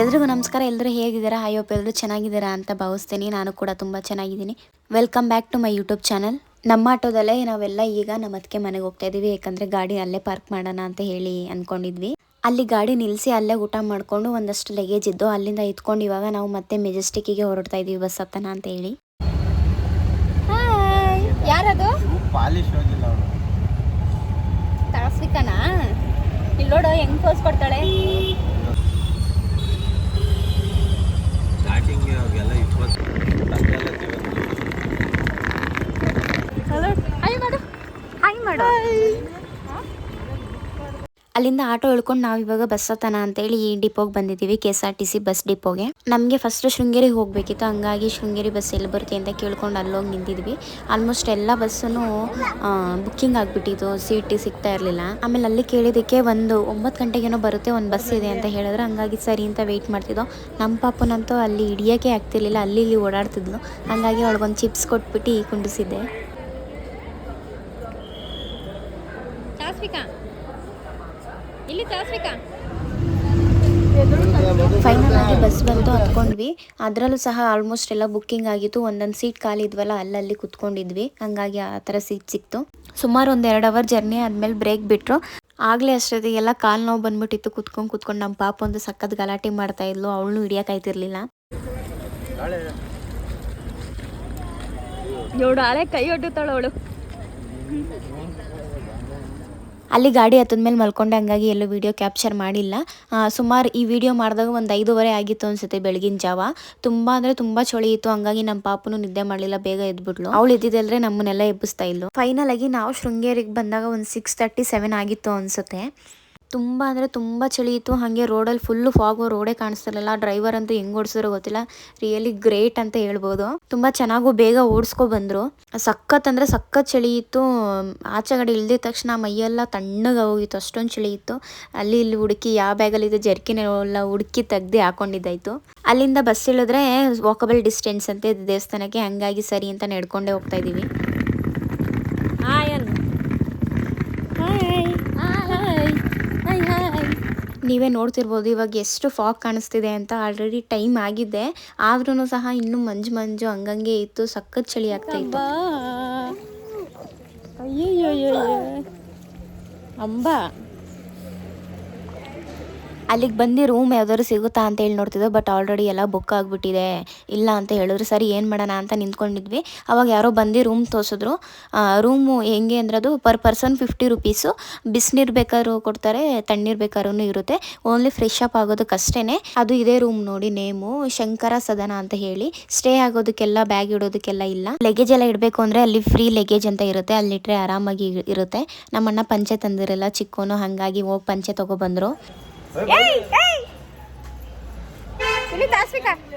ಎಲ್ರಿಗೂ ನಮಸ್ಕಾರ. ಎಲ್ಲರೂ ಹೇಗಿದ್ದೀರಾ? ಐಯೋಪ್ ಎಲ್ಲರೂ ಚೆನ್ನಾಗಿದ್ದೀರಾ ಅಂತ ಭಾವಿಸ್ತೀನಿ. ನಾನು ಕೂಡ ತುಂಬ ಚೆನ್ನಾಗಿದ್ದೀನಿ. Welcome back to my YouTube channel ನಮ್ಮ ಆಟೋದಲ್ಲೇ ನಾವೆಲ್ಲ ಈಗ ನಮ್ಮ ಅದಕ್ಕೆ ಮನೆಗೆ ಹೋಗ್ತಾ ಇದೀವಿ ಯಾಕಂದರೆ ಗಾಡಿ ಅಲ್ಲೇ ಪಾರ್ಕ್ ಮಾಡೋಣ ಅಂತ ಹೇಳಿ ಅಂದ್ಕೊಂಡಿದ್ವಿ ಅಲ್ಲಿ ಗಾಡಿ ನಿಲ್ಲಿಸಿ ಅಲ್ಲೇ ಊಟ ಮಾಡಿಕೊಂಡು ಒಂದಷ್ಟು ಲಗೇಜ್ ಇದ್ದು ಅಲ್ಲಿಂದ ಇದ್ಕೊಂಡು ಇವಾಗ ನಾವು ಮತ್ತೆ ಮೆಜೆಸ್ಟಿಕ್ಕಿಗೆ ಹೊರಡ್ತಾ ಇದೀವಿ ಬಸ್ ಹತ್ತನ ಅಂತ ಹೇಳಿ. ಯಾರದು? ಇಲ್ಲಿ ನೋಡು ಹೆಂಗ್ ಪೋಸ್ ಕೊಡ್ತಾಳೆ? ಸ್ಟಾರ್ಟಿಂಗ್ ಅವಾಗೆಲ್ಲ ಇಪ್ಪತ್ತು ಹಾಯ್ ಮಾಡು ಹಾಯ್ ಮಾಡು ಅಲ್ಲಿಂದ ಆಟೋ ಇಳ್ಕೊಂಡು ನಾವು ಇವಾಗ ಅಂತ ಅಂತೇಳಿ ಈ ಡಿಪೋಗೆ ಬಂದಿದ್ದೀವಿ K S R T C bus ಡಿಪೋಗೆ. ನಮಗೆ ಫಸ್ಟ್ ಶೃಂಗೇರಿಗೆ ಹೋಗಬೇಕಿತ್ತು, ಹಂಗಾಗಿ ಶೃಂಗೇರಿ ಬಸ್ ಎಲ್ಲಿ ಬರುತ್ತೆ ಅಂತ ಕೇಳ್ಕೊಂಡು ಅಲ್ಲೋಗಿ ನಿಂತಿದ್ವಿ. ಆಲ್ಮೋಸ್ಟ್ ಎಲ್ಲ ಬಸ್ಸನ್ನು ಬುಕ್ಕಿಂಗ್ ಆಗಿಬಿಟ್ಟಿತ್ತು ಸೀಟ್ ಸಿಗ್ತಾ ಇರಲಿಲ್ಲ. ಆಮೇಲೆ ಅಲ್ಲಿ ಕೇಳಿದ್ದಕ್ಕೆ ಒಂದು ಒಂಬತ್ತು ಗಂಟೆಗೇನೋ ಬರುತ್ತೆ, ಒಂದು ಬಸ್ ಇದೆ ಅಂತ ಹೇಳಿದ್ರೆ. ಹಂಗಾಗಿ ಸರಿ ಅಂತ ವೆಯ್ಟ್ ಮಾಡ್ತಿದ್ದೋ. ನಮ್ಮ ಪಾಪನಂತೂ ಅಲ್ಲಿ ಹಿಡಿಯೋಕೆ ಆಗ್ತಿರ್ಲಿಲ್ಲ, ಅಲ್ಲಿ ಇಲ್ಲಿ ಓಡಾಡ್ತಿದ್ಲು. ಹಂಗಾಗಿ ಅವಳಿಗೊಂದು ಚಿಪ್ಸ್ ಕೊಟ್ಬಿಟ್ಟು ಕುಂಡಿಸಿದ್ದೆ. ಇಲ್ಲಿ ಫೈನಲ್ ಆಗಿ ಬಸ್ ಬಂತು ಹತ್ಕೊಂಡ್ವಿ. ಅದರಲ್ಲೂ ಸಹ ಆಲ್ಮೋಸ್ಟ್ ಎಲ್ಲ ಬುಕ್ಕಿಂಗ್ ಆಗಿತ್ತು. ಒಂದೊಂದು ಸೀಟ್ ಖಾಲಿ ಇದ್ವಲ್ಲ ಅಲ್ಲಲ್ಲಿ ಕುತ್ಕೊಂಡಿದ್ವಿ. ಹಂಗಾಗಿ ಆ ಥರ ಸೀಟ್ ಸಿಕ್ತು. ಸುಮಾರು ಒಂದು ಎರಡು ಅವರ್ ಜರ್ನಿ ಆದಮೇಲೆ ಬ್ರೇಕ್ ಬಿಟ್ಟರು ಆಗಲೇ ಅಷ್ಟೊತ್ತಿಗೆಲ್ಲ ಕಾಲು ನೋವು ಬಂದ್ಬಿಟ್ಟಿತ್ತು. ಕುತ್ಕೊಂಡು ಕುತ್ಕೊಂಡು ನಮ್ಮ ಪಾಪ ಒಂದು ಸಖತ್ ಗಲಾಟೆ ಮಾಡ್ತಾ ಇದ್ಲು. ಅವಳನ್ನು ಹಿಡಿಯೋಕ್ಕಾಯ್ತಿರ್ಲಿಲ್ಲ ನಾಳೆ ನೋಡು ಹಳೆ ಕೈ ಒಡ್ಡುತ್ತಾಳು ಅವಳು. ಅಲ್ಲಿ ಗಾಡಿ ಹತ್ತದ್ಮೇಲೆ ಮಲ್ಕೊಂಡೆ, ಹಂಗಾಗಿ ಎಲ್ಲೂ ವಿಡಿಯೋ ಕ್ಯಾಪ್ಚರ್ ಮಾಡಿಲ್ಲ. ಸುಮಾರು ಈ ವಿಡಿಯೋ ಮಾಡಿದಾಗ ಒಂದು ಐದೂವರೆ ಆಗಿತ್ತು ಅನ್ಸುತ್ತೆ ಬೆಳಗಿನ ಜಾವ. ತುಂಬ ಅಂದರೆ ತುಂಬ ಚಳಿ ಇತ್ತು, ಹಂಗಾಗಿ ನಮ್ಮ ಪಾಪನು ನಿದ್ದೆ ಮಾಡಲಿಲ್ಲ, ಬೇಗ ಎದ್ಬಿಟ್ಲು. ಅವಳು ಇದ್ದಿದ್ದಲ್ರೆ ನಮ್ಮನ್ನೆಲ್ಲ ಎಬ್ಬಿಸ್ತಾ ಇಲ್ಲು ಫೈನಲ್ ಆಗಿ ನಾವು ಶೃಂಗೇರಿಗೆ ಬಂದಾಗ ಒಂದು ಸಿಕ್ಸ್ ತರ್ಟಿ ಸೆವೆನ್ ಆಗಿತ್ತು ಅನ್ಸುತ್ತೆ. ತುಂಬ ಅಂದರೆ ತುಂಬ ಚಳಿ ಇತ್ತು. ಹಾಗೆ ರೋಡಲ್ಲಿ ಫುಲ್ಲು ಫಾಗು ರೋಡೇ ಕಾಣಿಸ್ತಿರಲಿಲ್ಲ. ಡ್ರೈವರ್ ಅಂತೂ ಹೆಂಗೆ ಓಡಿಸಿದ್ರು ಗೊತ್ತಿಲ್ಲ. ರಿಯಲಿ ಗ್ರೇಟ್ ಅಂತ ಹೇಳ್ಬೋದು. ತುಂಬ ಚೆನ್ನಾಗೂ ಬೇಗ ಓಡಿಸ್ಕೊ ಬಂದರು. ಸಖತ್ ಅಂದರೆ ಸಖತ್ ಚಳಿ ಇತ್ತು. ಆಚೆ ಕಡೆ ಇಳ್ದಿದ ತಕ್ಷಣ ಮೈಯೆಲ್ಲ ತಣ್ಣಗೆ ಹೋಗಿತ್ತು. ಅಷ್ಟೊಂದು ಚಳಿ ಇತ್ತು. ಅಲ್ಲಿ ಇಲ್ಲಿ ಹುಡುಕಿ, ಯಾವ ಬ್ಯಾಗಲ್ಲಿದೆ ಜರ್ಕಿನ ಎಲ್ಲ ಹುಡುಕಿ ತೆಗ್ದು ಹಾಕೊಂಡಿದ್ದಾಯ್ತು. ಅಲ್ಲಿಂದ ಬಸ್ ಇಳಿದ್ರೆ ವಾಕಬಲ್ ಡಿಸ್ಟೆನ್ಸ್ ಅಂತೆ ದೇವಸ್ಥಾನಕ್ಕೆ. ಹಂಗಾಗಿ ಸರಿ ಅಂತ ನಡ್ಕೊಂಡೇ ಹೋಗ್ತಾ ಇದ್ದೀವಿ ಹಾಯ್ ಅನ್ನು ಹಾಯ್ ಹಾಯ್ ಹಾಯ್ ಹಾಯ್ ನೀವೇ ನೋಡ್ತಿರ್ಬೋದು, ಇವಾಗ ಎಷ್ಟು ಫಾಗ್ ಕಾಣಿಸ್ತಿದೆ ಅಂತ ಆಲ್ರೆಡಿ ಟೈಮ್ ಆಗಿದೆ. ಆದ್ರೂ ಸಹ ಇನ್ನೂ ಮಂಜು ಮಂಜು ಹಂಗಂಗೆ ಇತ್ತು, ಸಖತ್ ಚಳಿ ಆಗ್ತಾ ಇತ್ತು. ಅಯ್ಯೋ ಅಂಬಾ ಅಲ್ಲಿಗೆ ಬಂದು ರೂಮ್ ಯಾವ್ದಾದ್ರು ಸಿಗುತ್ತಾ ಅಂತ ಹೇಳಿ ನೋಡ್ತಿದ್ದೆ ಬಟ್ ಆಲ್ರೆಡಿ ಎಲ್ಲ ಬುಕ್ ಆಗಿಬಿಟ್ಟಿದೆ. ಇಲ್ಲ ಅಂತ ಹೇಳಿದ್ರು, ಸರಿ, ಏನು ಮಾಡೋಣ ಅಂತ ನಿಂತ್ಕೊಂಡಿದ್ವಿ. ಅವಾಗ ಯಾರೋ ಬಂದು ರೂಮ್ ತೋರಿಸಿದ್ರು. ರೂಮು ಹೆಂಗೆ ಅಂದ್ರೆ ಅದು ಪರ್ ಪರ್ಸನ್ ಫಿಫ್ಟಿ ರುಪೀಸು ಬಿಸಿನೀರು ಬೇಕಾದ್ರೂ ಕೊಡ್ತಾರೆ, ತಣ್ಣೀರು ಬೇಕಾದ್ರೂ ಇರುತ್ತೆ. ಓನ್ಲಿ ಫ್ರೆಶ್ ಅಪ್ ಆಗೋದಕ್ಕಷ್ಟೇ ಅದು ಇದೇ ರೂಮ್ ನೋಡಿ ನೇಮು ಶಂಕರ ಸದನ ಅಂತ ಹೇಳಿ. ಸ್ಟೇ ಆಗೋದಕ್ಕೆಲ್ಲ ಬ್ಯಾಗ್ ಇಡೋದಕ್ಕೆಲ್ಲ ಇಲ್ಲ. ಲಗೇಜ್ ಎಲ್ಲ ಇಡಬೇಕು ಅಂದರೆ ಅಲ್ಲಿ ಫ್ರೀ ಲಗೇಜ್ ಅಂತ ಇರುತ್ತೆ. ಅಲ್ಲಿಟ್ರೆ ಆರಾಮಾಗಿ ಇರುತ್ತೆ. ನಮ್ಮಣ್ಣ ಪಂಚೆ ತಂದಿರಲ್ಲ, ಚಿಕ್ಕೋನು ಹಾಗಾಗಿ ಹೋಗಿ ಪಂಚೆ ತಗೊಬಂದರು ಇಲ್ಲಿ ತಾಸ್ವಿಕಾ ಬಾ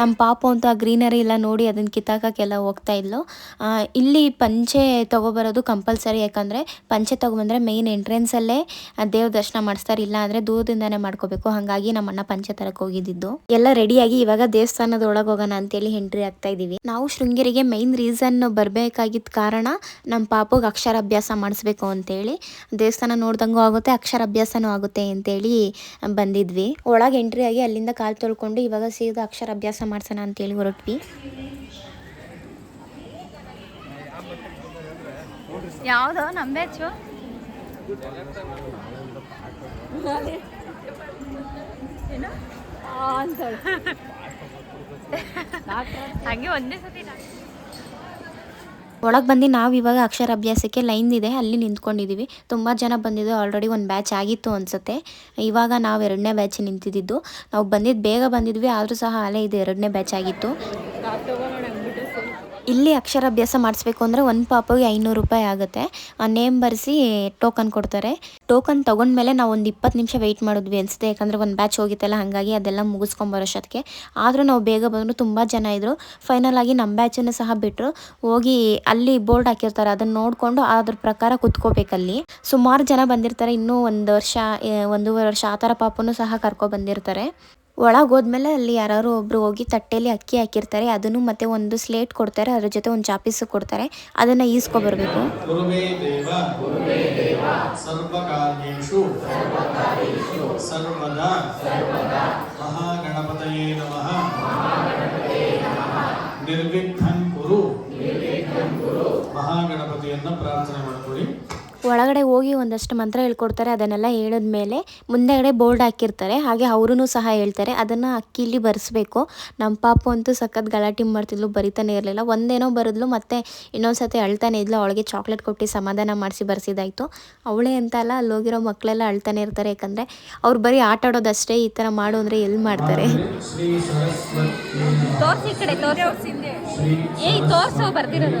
ನಮ್ಮ ಪಾಪು ಅಂತ ಗ್ರೀನರಿ ಎಲ್ಲ ನೋಡಿ ಅದನ್ನ ಕಿತ್ತಾಕಕ್ಕೆಲ್ಲ ಹೋಗ್ತಾ ಇದ್ಲು. ಆ, ಇಲ್ಲಿ ಪಂಚೆ ತೊಗೊಬರೋದು ಕಂಪಲ್ಸರಿ ಯಾಕಂದರೆ ಪಂಚೆ ತೊಗೊಬಂದರೆ ಮೇಯ್ನ್ ಎಂಟ್ರೆನ್ಸಲ್ಲೇ ದೇವ್ರ ದರ್ಶನ ಮಾಡಿಸ್ತಾರೆ ಇಲ್ಲ ಅಂದರೆ ದೂರದಿಂದನೇ ಮಾಡ್ಕೋಬೇಕು. ಹಾಗಾಗಿ ನಮ್ಮ ಅಣ್ಣ ಪಂಚೆ ತರಕ್ಕೆ ಹೋಗಿದ್ದಿದ್ದು. ಎಲ್ಲ ರೆಡಿಯಾಗಿ ಇವಾಗ ದೇವಸ್ಥಾನದ ಒಳಗೆ ಹೋಗೋಣ ಅಂತೇಳಿ ಎಂಟ್ರಿ ಆಗ್ತಾ ಇದ್ದೀವಿ ನಾವು ಶೃಂಗೇರಿಗೆ ಮೇಯ್ನ್ ರೀಸನ್ ಬರಬೇಕಾಗಿದ್ದ ಕಾರಣ ನಮ್ಮ ಪಾಪಗೆ ಅಕ್ಷರಾಭ್ಯಾಸ ಮಾಡಿಸ್ಬೇಕು ಅಂತೇಳಿ ದೇವಸ್ಥಾನ ನೋಡ್ದಂಗೂ ಆಗುತ್ತೆ ಅಕ್ಷರಾಭ್ಯಾಸನೂ ಆಗುತ್ತೆ ಅಂತೇಳಿ ಬಂದಿದ್ವಿ. ಒಳಗೆ ಎಂಟ್ರಿ ಆಗಿ ಅಲ್ಲಿಂದ ಕಾಲು ತೊಳ್ಕೊಂಡು ಇವಾಗ ಸೀದಾ ಅಕ್ಷರಾಭ್ಯಾಸ ಮಾಡ್ಸೋಣ ಅಂತೇಳಿ ಹೊರಟ್ವಿ. ಯಾವುದೋ? ನಮ್ಮ ಬ್ಯಾಚು ಹಂಗೆ ಒಂದೇ ಸತಿ ಒಳಗೆ ಬಂದು ನಾವು ಇವಾಗ ಅಕ್ಷರಾಭ್ಯಾಸಕ್ಕೆ ಲೈನ್ ಇದೆ, ಅಲ್ಲಿ ನಿಂತ್ಕೊಂಡಿದ್ದೀವಿ ತುಂಬ ಜನ ಬಂದಿದ್ದು ಆಲ್ರೆಡಿ ಒಂದು ಬ್ಯಾಚ್ ಆಗಿತ್ತು ಅನಿಸುತ್ತೆ. ಇವಾಗ ನಾವು ಎರಡನೇ ಬ್ಯಾಚ್ ನಿಂತಿದ್ದು. ನಾವು ಬಂದಿದ್ದು ಬೇಗ ಬಂದಿದ್ವಿ, ಆದರೂ ಸಹ ಅಲ್ಲೇ ಇದು ಎರಡನೇ ಬ್ಯಾಚ್ ಆಗಿತ್ತು. ಇಲ್ಲಿ ಅಕ್ಷರಾಭ್ಯಾಸ ಮಾಡಿಸ್ಬೇಕು ಅಂದರೆ ಒಂದು ಪಾಪಗೆ ಐನೂರು ರೂಪಾಯಿ ಆಗುತ್ತೆ. ನೇಮ್ ಬರೆಸಿ ಟೋಕನ್ ಕೊಡ್ತಾರೆ. ಟೋಕನ್ ತೊಗೊಂಡ್ಮೇಲೆ ನಾವು ಒಂದು ಇಪ್ಪತ್ತು ನಿಮಿಷ ವೆಯ್ಟ್ ಮಾಡಿದ್ವಿ ಅನಿಸುತ್ತೆ. ಯಾಕಂದರೆ ಒಂದು ಬ್ಯಾಚ್ ಹೋಗಿತ್ತಲ್ಲ, ಹಾಗಾಗಿ ಅದೆಲ್ಲ ಮುಗಿಸ್ಕೊಂಬರೋಷ್ಟೊತ್ತಿಗೆ ಆದರೂ ನಾವು ಬೇಗ ಬಂದರೂ ತುಂಬ ಜನ ಇದ್ದರು ಫೈನಲ್ ಆಗಿ ನಮ್ಮ ಬ್ಯಾಚನ್ನು ಸಹ ಬಿಟ್ಟರು ಹೋಗಿ ಅಲ್ಲಿ ಬೋರ್ಡ್ ಹಾಕಿರ್ತಾರೆ. ಅದನ್ನು ನೋಡಿಕೊಂಡು ಅದ್ರ ಪ್ರಕಾರ ಕುತ್ಕೋಬೇಕಲ್ಲಿ ಸುಮಾರು ಜನ ಬಂದಿರ್ತಾರೆ. ಇನ್ನೂ ಒಂದು ವರ್ಷ ಒಂದೂವರೆ ವರ್ಷ, ಆ ಥರ ಪಾಪನೂ ಸಹ ಕರ್ಕೊ ಬಂದಿರ್ತಾರೆ. ಒಳಗೆ ಹೋದ್ಮೇಲೆ ಅಲ್ಲಿ ಯಾರು ಒಬ್ಬರು ಹೋಗಿ ತಟ್ಟೆಯಲ್ಲಿ ಅಕ್ಕಿ ಹಾಕಿರ್ತಾರೆ ಅದನ್ನು ಮತ್ತೆ ಒಂದು ಸ್ಲೇಟ್ ಕೊಡ್ತಾರೆ ಅದ್ರ ಜೊತೆ ಒಂದು ಚಾಪೀಸು ಕೊಡ್ತಾರೆ ಅದನ್ನು ಈಸ್ಕೊಬರ್ಬೇಕು. ನಿರ್ವಿಘ್ನ ದೇವ ಸರ್ವಕಾರ್ಯೇಷು ಸರ್ವದಾ ಮಹಾಗಣಪತಯೇ ನಮಃ. ನಿರ್ವಿಘ್ನಂ ಒಳಗಡೆ ಹೋಗಿ ಒಂದಷ್ಟು ಮಂತ್ರ ಹೇಳ್ಕೊಡ್ತಾರೆ, ಅದನ್ನೆಲ್ಲ ಹೇಳಿದ್ಮೇಲೆ ಮುಂದೆಗಡೆ ಬೋರ್ಡ್ ಹಾಕಿರ್ತಾರೆ. ಹಾಗೆ ಅವರೂ ಸಹ ಹೇಳ್ತಾರೆ, ಅದನ್ನು ಅಕ್ಕಿಲಿ ಬರೆಸ್ಬೇಕು. ನಮ್ಮ ಪಾಪು ಅಂತೂ ಸಖತ್ ಗಲಾಟೆ ಮಾಡ್ತಿದ್ಲು, ಬರಿತಾನೆ ಇರಲಿಲ್ಲ. ಒಂದೇನೋ ಬರೆದ್ಲು, ಮತ್ತೆ ಇನ್ನೊಂದು ಸತಿ ಅಳ್ತಾನೆ ಇದ್ಲು. ಅವಳಿಗೆ ಚಾಕ್ಲೇಟ್ ಕೊಟ್ಟು ಸಮಾಧಾನ ಮಾಡಿಸಿ ಬರೆಸಿದಾಯ್ತು. ಅವಳೇ ಅಂತ ಅಲ್ಲ ಅಲ್ಲಿ ಹೋಗಿರೋ ಮಕ್ಕಳೆಲ್ಲ ಅಳ್ತಾನೆ ಇರ್ತಾರೆ. ಯಾಕಂದರೆ ಅವ್ರು ಬರೀ ಆಟ ಆಡೋದಷ್ಟೇ ಈ ಥರ ಮಾಡು ಅಂದರೆ ಎಲ್ಲಿ ಮಾಡ್ತಾರೆ? ಬರ್ದಿರೋದು.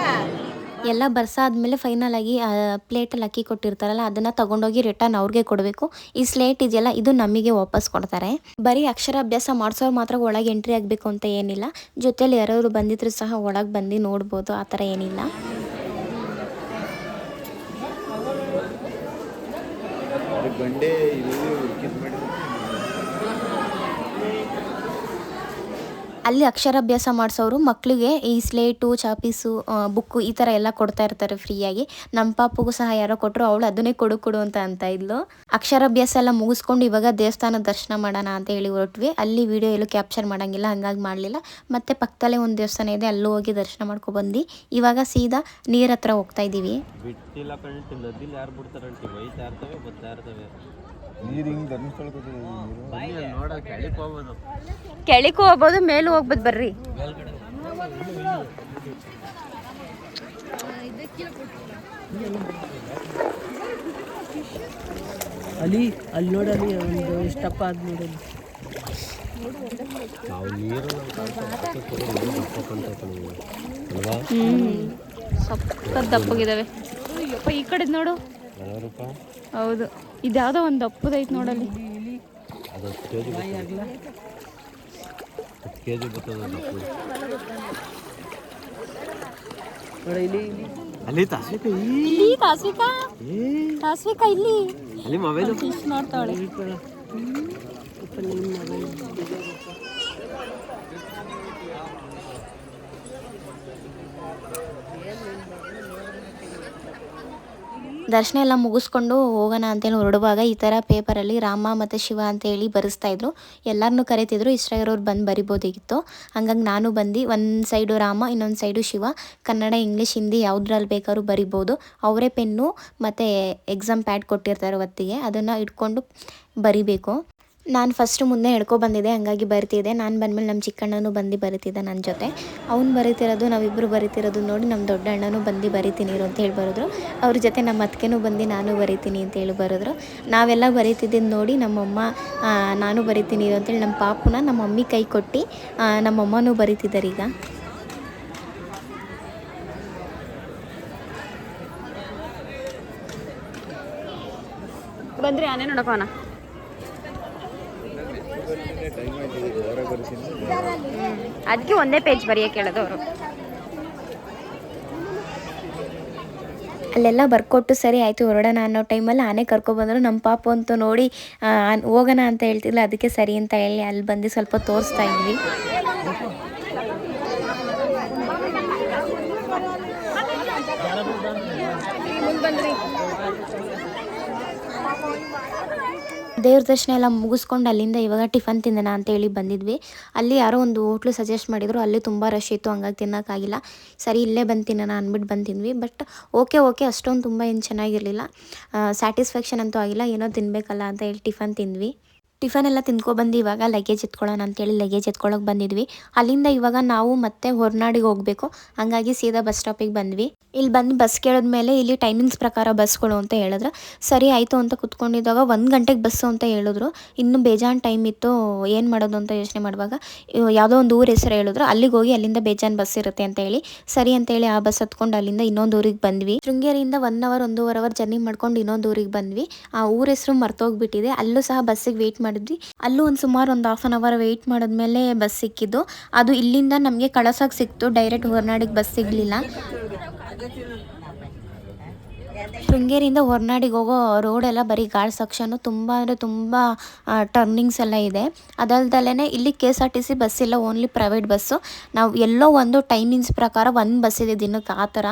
ಎಲ್ಲ ಬರ್ಸಾದ್ಮೇಲೆ ಫೈನಲ್ ಆಗಿ ಪ್ಲೇಟಲ್ಲಿ ಅಕ್ಕಿ ಕೊಟ್ಟಿರ್ತಾರಲ್ಲ, ಅದನ್ನು ತಗೊಂಡೋಗಿ ರಿಟರ್ನ್ ಅವ್ರಿಗೆ ಕೊಡಬೇಕು. ಈ ಸ್ಲೇಟ್ ಇದೆಯಲ್ಲ, ಇದು ನಮಗೆ ವಾಪಸ್ ಕೊಡ್ತಾರೆ. ಬರೀ ಅಕ್ಷರಾಭ್ಯಾಸ ಮಾಡಿಸೋರು ಮಾತ್ರ ಒಳಗೆ ಎಂಟ್ರಿ ಆಗಬೇಕು ಅಂತ ಏನಿಲ್ಲ. ಜೊತೆಲಿ ಯಾರಾದ್ರು ಬಂದಿದ್ರು ಸಹ ಒಳಗೆ ಬಂದು ನೋಡ್ಬೋದು, ಆ ಥರ ಏನಿಲ್ಲ. ಅಲ್ಲಿ ಅಕ್ಷರಾಭ್ಯಾಸ ಮಾಡಿಸೋರು ಮಕ್ಕಳಿಗೆ ಈ ಸ್ಲೇಟು, ಚಾಪೀಸು ಬುಕ್ಕು ಈ ಥರ ಎಲ್ಲ ಕೊಡ್ತಾ ಇರ್ತಾರೆ ಫ್ರೀಯಾಗಿ. ನಮ್ಮ ಪಾಪಗೂ ಸಹ ಯಾರೋ ಕೊಟ್ಟರು ಅವಳು ಅದನ್ನೇ ಕೊಡು ಕೊಡು ಅಂತ ಅಂತ ಇದ್ಲು. ಅಕ್ಷರಾಭ್ಯಾಸ ಎಲ್ಲ ಮುಗಿಸ್ಕೊಂಡು ಇವಾಗ ದೇವಸ್ಥಾನ ದರ್ಶನ ಮಾಡೋಣ ಅಂತ ಹೇಳಿ ಹೊರಟ್ವಿ. ಅಲ್ಲಿ ವಿಡಿಯೋ ಎಲ್ಲೂ ಕ್ಯಾಪ್ಚರ್ ಮಾಡೋಂಗಿಲ್ಲ, ಹಂಗಾಗಿ ಮಾಡಲಿಲ್ಲ. ಮತ್ತೆ ಪಕ್ಕದಲ್ಲೇ ಒಂದು ದೇವಸ್ಥಾನ ಇದೆ, ಅಲ್ಲೂ ಹೋಗಿ ದರ್ಶನ ಮಾಡ್ಕೊ ಬಂದು ಇವಾಗ ಸೀದಾ ನೀರ ಹತ್ರ ಹೋಗ್ತಾ ಇದ್ದೀವಿ. ಕೆಳಕ್ಕೆ ಹೋಗ್ಬೋದು ಮೇಲೂ ಹೋಗ್ಬೋದು ಬರ್ರಿ. ಅಲ್ಲಿ ಅಲ್ಲಿ ನೋಡಲ್ಲಿ ಒಂದು ಇಷ್ಟಪ್ಪ ಆದ ನೋಡಲ್ಲಿ ನಾವು ನೀರು ಅಲ್ವಾ? ಸಖತ್ ದಪ್ಪಗಿದಾವೆ ಈ ಕಡೆ ನೋಡು. ಹೌದು. ಇದ್ಯಾವುದೋ ಒಂದು ದಪ್ಪದೈತೆ ನೋಡಲ್ಲಿ. ಅಲ್ಲಿ ಇಲ್ಲಿ ತಾಸ್ವಿಕಾ? ತಾಸ್ವಿಕಾ ಇಲ್ಲಿ. ಅಲ್ಲಿ ಮೊಬೈಲ್ ದರ್ಶನ ಎಲ್ಲ ಮುಗಿಸ್ಕೊಂಡು ಹೋಗೋಣ ಅಂತೇಳಿ ಹೊರಡುವಾಗ ಈ ಥರ ಪೇಪರಲ್ಲಿ ರಾಮ ಮತ್ತು ಶಿವ ಅಂತ ಹೇಳಿ ಬರೆಸ್ತಾ ಇದ್ರು. ಎಲ್ಲರನ್ನೂ ಕರಿತಿದ್ರು. ಇಷ್ಟ ಇರೋರು ಬಂದು ಬರಿಬೋದಾಗಿತ್ತು. ಹಂಗಾಗಿ ನಾನು ಬಂದು ಒಂದು ಸೈಡು ರಾಮ, ಇನ್ನೊಂದು ಸೈಡು ಶಿವ. ಕನ್ನಡ, ಇಂಗ್ಲೀಷ್, ಹಿಂದಿ ಯಾವುದ್ರಲ್ಲಿ ಬೇಕಾದ್ರೂ ಬರಿಬೋದು. ಅವರೇ ಪೆನ್ನು ಮತ್ತು ಎಕ್ಸಾಮ್ ಪ್ಯಾಡ್ ಕೊಟ್ಟಿರ್ತಾರೆ ಹೊತ್ತಿಗೆ ಅದನ್ನು ಇಟ್ಕೊಂಡು ಬರಿಬೇಕು. ನಾನು ಫಸ್ಟು ಮುಂದೆ ಹಿಡ್ಕೊ ಬಂದಿದ್ದೆ, ಹಂಗಾಗಿ ಬರಿತಿದ್ದೆ. ನಾನು ಬಂದಮೇಲೆ ನಮ್ಮ ಚಿಕ್ಕಣ್ಣನೂ ಬಂದು ಬರಿತಿದ್ದ ನನ್ನ ಜೊತೆ. ಅವ್ನು ಬರಿತಿರೋದು ನಾವಿಬ್ಬರು ಬರಿತಿರೋದು ನೋಡಿ ನಮ್ಮ ದೊಡ್ಡ ಅಣ್ಣನೂ ಬಂದು ಬರಿತೀನಿ ಇರು ಅಂತ ಹೇಳಿ ಬರೋದ್ರು. ಅವ್ರ ಜೊತೆ ನಮ್ಮ ಅತ್ತಿಗೆನೂ ಬಂದು ನಾನು ಬರಿತೀನಿ ಅಂತ ಹೇಳಿ ಬರೋದ್ರು. ನಾವೆಲ್ಲ ಬರಿತಿದ್ದಿದ್ದು ನೋಡಿ ನಮ್ಮಮ್ಮ ನಾನು ಬರಿತೀನಿ ಇರು ಅಂತೇಳಿ ನಮ್ಮ ಪಾಪುನ ನಮ್ಮ ಮಮ್ಮಿ ಕೈ ಕೊಟ್ಟು ನಮ್ಮಮ್ಮನೂ ಬರಿತಿದ್ದಾರೆ ಈಗ. ಬಂದ್ರಿ ಆನೆ ನೋಡಕೋಣ ಅದಕ್ಕೆ ಒಂದೇ ಪೇಜ್ ಬರೆಯಕ್ಕೆ ಹೇಳೋದು ಅವರು. ಅಲ್ಲೆಲ್ಲ ಬರ್ಕೊಟ್ಟು ಸರಿ ಆಯಿತು ಹೊರಡೋಣ ಅನ್ನೋ ಟೈಮಲ್ಲಿ ಆನೆ ಕರ್ಕೊಬಂದ್ರು ನಮ್ಮ ಪಾಪು ಅಂತೂ ನೋಡಿ ಹೋಗೋಣ ಅಂತ ಹೇಳ್ತಿಲ್ಲ ಅದಕ್ಕೆ ಸರಿ ಅಂತ ಹೇಳಿ ಅಲ್ಲಿ ಬಂದು ಸ್ವಲ್ಪ ತೋರಿಸ್ತಾ ಇದ್ವಿ. ದೇವ್ರ ದರ್ಶನ ಎಲ್ಲ ಮುಗಿಸ್ಕೊಂಡು ಅಲ್ಲಿಂದ ಇವಾಗ ಟಿಫನ್ ತಿನ್ನೋಣ ಅಂತ ಹೇಳಿ ಬಂದಿದ್ವಿ. ಅಲ್ಲಿ ಯಾರೋ ಒಂದು ಹೋಟ್ಲು ಸಜೆಸ್ಟ್ ಮಾಡಿದ್ರು, ಅಲ್ಲಿ ತುಂಬ ರಶ್ ಇತ್ತು, ಹಂಗಾಗಿ ತಿನ್ನೋಕ್ಕಾಗಿಲ್ಲ ಸರಿ, ಇಲ್ಲೇ ಬಂದು ತಿನ್ನೋಣ ಅಂದ್ಬಿಟ್ಟು ಬಂದಿದ್ವಿ. ಬಟ್ ಓಕೆ ಓಕೆ ಅಷ್ಟೊಂದು ತುಂಬ ಏನು ಚೆನ್ನಾಗಿರಲಿಲ್ಲ. ಸ್ಯಾಟಿಸ್ಫ್ಯಾಕ್ಷನ್ ಅಂತೂ ಆಗಿಲ್ಲ, ಏನೋ ತಿನ್ನಬೇಕಲ್ಲ ಅಂತ ಹೇಳಿ ಟಿಫನ್ ತಿಂದ್ವಿ. ಟಿಫನ್ ಎಲ್ಲ ತಿನ್ಕೊಬಂದು ಇವಾಗ ಲಗೇಜ್ ಎತ್ಕೊಳ್ಳೋಣ ಅಂತೇಳಿ ಲಗೇಜ್ ಎತ್ಕೊಳ್ಳೋಕೆ ಬಂದಿದ್ವಿ. ಅಲ್ಲಿಂದ ಇವಾಗ ನಾವು ಮತ್ತೆ ಹೊರನಾಡಿಗೆ ಹೋಗಬೇಕು. ಹಂಗಾಗಿ ಸೀದಾ ಬಸ್ ಸ್ಟಾಪಿಗೆ ಬಂದ್ವಿ. ಇಲ್ಲಿ ಬಂದು ಬಸ್ ಕೇಳಿದ್ಮೇಲೆ ಇಲ್ಲಿ ಟೈಮಿಂಗ್ಸ್ ಪ್ರಕಾರ ಬಸ್ಗಳು ಅಂತ ಹೇಳಿದ್ರು. ಸರಿ, ಆಯಿತು ಅಂತ ಕುತ್ಕೊಂಡಿದ್ದಾಗ ಒಂದು ಗಂಟೆಗೆ ಬಸ್ಸು ಅಂತ ಹೇಳಿದ್ರು. ಇನ್ನು ಬೇಜಾನ್ ಟೈಮ್ ಇತ್ತು, ಏನು ಮಾಡೋದು ಅಂತ ಯೋಚನೆ ಮಾಡುವಾಗ ಯಾವುದೋ ಒಂದು ಊರ ಹೆಸರು ಹೇಳಿದ್ರು. ಅಲ್ಲಿಗೆ ಹೋಗಿ ಅಲ್ಲಿಂದ ಬೇಜಾನ್ ಬಸ್ ಇರುತ್ತೆ ಅಂತ ಹೇಳಿ. ಸರಿ ಅಂತ ಹೇಳಿ ಆ ಬಸ್ ಹತ್ಕೊಂಡು ಅಲ್ಲಿಂದ ಇನ್ನೊಂದು ಊರಿಗೆ ಬಂದ್ವಿ. ಶೃಂಗೇರಿಯಿಂದ ಒನ್ ಅವರ್ ಒಂದೂವರೆ ಅವರ್ ಜರ್ನಿ ಮಾಡ್ಕೊಂಡು ಇನ್ನೊಂದು ಊರಿಗೆ ಬಂದ್ವಿ. ಆ ಊರ ಹೆಸರು ಮರ್ತೋಗ್ಬಿಟ್ಟಿದೆ. ಅಲ್ಲೂ ಸಹ ಬಸ್ಸಿಗೆ ವೆಯ್ಟ್ ಮಾಡಿದ್ವಿ. ಅಲ್ಲೂ ಒಂದು ಸುಮಾರು ಒಂದು ಹಾಫ್ ಆನ್ ಅವರ್ ವೆಯ್ಟ್ ಮಾಡಿದ್ಮೇಲೆ ಬಸ್ ಸಿಕ್ಕಿದ್ದು. ಅದು ಇಲ್ಲಿಂದ ನಮಗೆ ಕಳಸಕ್ಕೆ ಸಿಕ್ತು. ಡೈರೆಕ್ಟ್ ಹೊರನಾಡಿಗೆ ಬಸ್ ಸಿಗಲಿಲ್ಲ. ಶೃಂಗೇರಿಯಿಂದ ಹೊರನಾಡಿಗೆ ಹೋಗೋ ರೋಡ್ ಎಲ್ಲ ಬರೀ ಗಾಳಿ ಸಕ್ಷನು ತುಂಬ ಅಂದರೆ ತುಂಬ ಟರ್ನಿಂಗ್ಸ್ ಎಲ್ಲ ಇದೆ. ಅದಲ್ದಲ್ಲೇ ಇಲ್ಲಿ K S R T C bus ಇಲ್ಲ ಓನ್ಲಿ ಪ್ರೈವೇಟ್ ಬಸ್ಸು ನಾವು ಎಲ್ಲೋ ಒಂದು ಟೈಮಿಂಗ್ಸ್ ಪ್ರಕಾರ ಒಂದು ಬಸ್ ಇದೆ ದಿನಕ್ಕೆ ಆ ಥರ.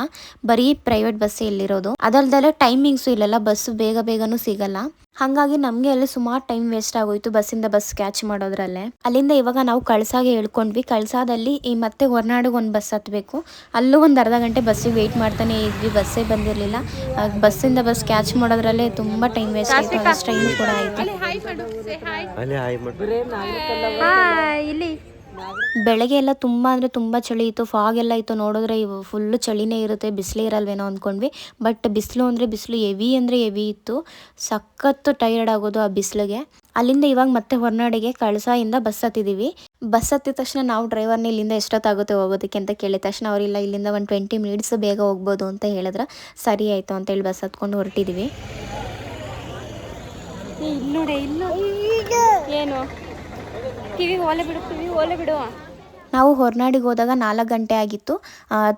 ಬರೀ ಪ್ರೈವೇಟ್ ಬಸ್ಸೇ ಇಲ್ಲಿರೋದು. ಅದಲ್ದಲ್ಲೇ ಟೈಮಿಂಗ್ಸು ಇಲ್ಲೆಲ್ಲ ಬಸ್ಸು ಬೇಗ ಬೇಗನೂ ಸಿಗಲ್ಲ. ಹಾಗಾಗಿ ನಮಗೆ ಅಲ್ಲಿ ಸುಮಾರು ಟೈಮ್ ವೇಸ್ಟ್ ಆಗೋಯ್ತು ಬಸ್ಸಿಂದ ಬಸ್ ಕ್ಯಾಚ್ ಮಾಡೋದ್ರಲ್ಲೇ. ಅಲ್ಲಿಂದ ಇವಾಗ ನಾವು ಕಳ್ಸಾಗೆ ಹೇಳ್ಕೊಂಡ್ವಿ. ಕಳ್ಸಾದಲ್ಲಿ ಈ ಮತ್ತೆ ಹೊರನಾಡಿಗೆ ಒಂದು ಬಸ್ ಹತ್ತಬೇಕು ಅಲ್ಲೂ ಒಂದು ಅರ್ಧ ಗಂಟೆ ಬಸ್ಸಿಗೆ ವೆಯ್ಟ್ ಮಾಡ್ತಾನೆ ಇದ್ವಿ. ಬಸ್ಸೇ ಬಂದಿರಲಿಲ್ಲ. ಬಸ್ಸಿಂದ ಬಸ್ ಕ್ಯಾಚ್ ಮಾಡೋದ್ರಲ್ಲೇ ತುಂಬ ಟೈಮ್ ವೇಸ್ಟ್ ಆಯಿತು. ಅಷ್ಟು ಟೈಮ್ ಕೂಡ ಆಯಿತು. ಬೆಳಗ್ಗೆ ಎಲ್ಲ ತುಂಬ ಅಂದರೆ ತುಂಬ ಚಳಿ ಇತ್ತು ಫಾಗ್ ಎಲ್ಲ ಇತ್ತು. ನೋಡಿದ್ರೆ ಇವು ಫುಲ್ಲು ಚಳಿನೇ ಇರುತ್ತೆ ಬಿಸಿಲೇ ಇರಲ್ವೇನೋ ಅಂದ್ಕೊಂಡ್ವಿ ಬಟ್ ಬಿಸಿಲು ಅಂದರೆ ಬಿಸಿಲು ಎವಿ ಅಂದರೆ ಎವಿ ಇತ್ತು. ಸಖತ್ತು ಟೈರ್ಡ್ ಆಗೋದು ಆ ಬಿಸಿಲಿಗೆ. ಅಲ್ಲಿಂದ ಇವಾಗ ಮತ್ತೆ ಹೊರನಾಡಿಗೆ ಕಳಸಾಯಿಂದ ಬಸ್ ಹತ್ತಿದ್ದೀವಿ ಬಸ್ ಹತ್ತಿದ ತಕ್ಷಣ ನಾವು ಡ್ರೈವರ್ನ ಇಲ್ಲಿಂದ ಎಷ್ಟೊತ್ತಾಗುತ್ತೆ ಹೋಗೋದಕ್ಕೆ ಅಂತ ಕೇಳಿದ ತಕ್ಷಣ ಅವರಿಲ್ಲ ಇಲ್ಲಿಂದ ಒಂದು ಟ್ವೆಂಟಿ ಮಿನಿಟ್ಸ್ ಬೇಗ ಹೋಗ್ಬೋದು ಅಂತ ಹೇಳಿದ್ರೆ. ಸರಿ ಆಯಿತು ಅಂತೇಳಿ ಬಸ್ ಹತ್ಕೊಂಡು ಹೊರಟಿದ್ದೀವಿ ಇಲ್ಲಿ ನೋಡಿ ಇಲ್ಲ ಏನು? ಓಲೆ ಬಿಡು ಓಲೆ ಬಿಡು. ನಾವು ಹೊರನಾಡಿಗೆ ಹೋದಾಗ ನಾಲ್ಕು ಗಂಟೆ ಆಗಿತ್ತು.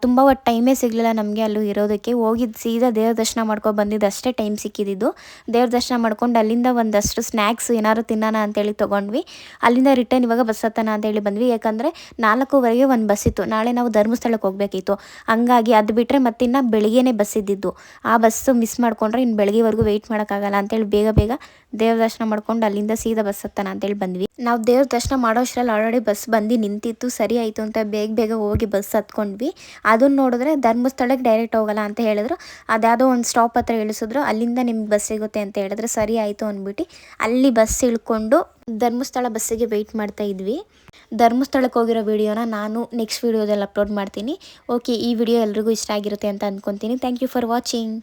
ತುಂಬ ಒಟ್ಟು ಟೈಮೇ ಸಿಗಲಿಲ್ಲ ನಮಗೆ ಅಲ್ಲೂ ಇರೋದಕ್ಕೆ. ಹೋಗಿದ್ದು ಸೀದಾ ದೇವ್ರ ದರ್ಶನ ಮಾಡ್ಕೊಂಡು ಬಂದಿದ್ದು ಅಷ್ಟೇ ಟೈಮ್ ಸಿಕ್ಕಿದ್ದು ದೇವ್ರ ದರ್ಶನ ಮಾಡ್ಕೊಂಡು ಅಲ್ಲಿಂದ ಒಂದಷ್ಟು ಸ್ನ್ಯಾಕ್ಸ್ ಏನಾದ್ರು ತಿನ್ನೋಣ ಅಂತೇಳಿ ತೊಗೊಂಡ್ವಿ. ಅಲ್ಲಿಂದ ರಿಟರ್ನ್ ಇವಾಗ ಬಸ್ ಹತ್ತೋಣ ಅಂತೇಳಿ ಬಂದ್ವಿ. ಯಾಕಂದರೆ ನಾಲ್ಕೂವರೆಗೆ ಒಂದು ಬಸ್ ಇತ್ತು. ನಾಳೆ ನಾವು ಧರ್ಮಸ್ಥಳಕ್ಕೆ ಹೋಗಬೇಕಿತ್ತು. ಹಂಗಾಗಿ ಅದು ಬಿಟ್ಟರೆ ಮತ್ತಿನ್ನು ಬೆಳಿಗ್ಗೆನೇ ಬಸ್ ಇದ್ದಿದ್ದು. ಆ ಬಸ್ಸು ಮಿಸ್ ಮಾಡಿಕೊಂಡ್ರೆ ಇನ್ನು ಬೆಳಗ್ಗೆವರೆಗೂ ವೆಯ್ಟ್ ಮಾಡೋಕ್ಕಾಗಲ್ಲ ಅಂತೇಳಿ ಬೇಗ ಬೇಗ ದೇವ್ರ ದರ್ಶನ ಮಾಡ್ಕೊಂಡು ಅಲ್ಲಿಂದ ಸೀದಾ ಬಸ್ ಹತ್ತಾನ ಅಂತೇಳಿ ಬಂದ್ವಿ. ನಾವು ದೇವ್ರ ದರ್ಶನ ಮಾಡೋಷ್ಟ್ರಲ್ಲಿ ಆಲ್ರೆಡಿ ಬಸ್ ಬಂದು ನಿಂತಿತ್ತು, ಸರಿ ಆಯಿತು ಅಂತ ಬೇಗ ಬೇಗ ಹೋಗಿ ಬಸ್ ಹತ್ಕೊಂಡ್ವಿ. ಅದನ್ನ ನೋಡಿದ್ರೆ ಧರ್ಮಸ್ಥಳಕ್ಕೆ ಡೈರೆಕ್ಟ್ ಹೋಗಲ್ಲ ಅಂತ ಹೇಳಿದ್ರು. ಅದ್ಯಾವುದೋ ಒಂದು ಸ್ಟಾಪ್ ಹತ್ರ ಇಳಿಸಿದ್ರು. ಅಲ್ಲಿಂದ ನಿಮ್ಗೆ ಬಸ್ ಸಿಗುತ್ತೆ ಅಂತ ಹೇಳಿದ್ರೆ. ಸರಿ ಆಯಿತು ಅಂದ್ಬಿಟ್ಟು ಅಲ್ಲಿ ಬಸ್ ಇಳ್ಕೊಂಡು ಧರ್ಮಸ್ಥಳ ಬಸ್ಸಿಗೆ ವೆಯ್ಟ್ ಮಾಡ್ತಾ ಇದ್ವಿ. ಧರ್ಮಸ್ಥಳಕ್ಕೆ ಹೋಗಿರೋ ವಿಡಿಯೋನ ನಾನು ನೆಕ್ಸ್ಟ್ ವಿಡಿಯೋದಲ್ಲಿ ಅಪ್ಲೋಡ್ ಮಾಡ್ತೀನಿ. ಓಕೆ ಈ ವಿಡಿಯೋ ಎಲ್ರಿಗೂ ಇಷ್ಟ ಆಗಿರುತ್ತೆ ಅಂತ ಅಂದ್ಕೊತೀನಿ ಥ್ಯಾಂಕ್ ಯು ಫಾರ್ ವಾಚಿಂಗ್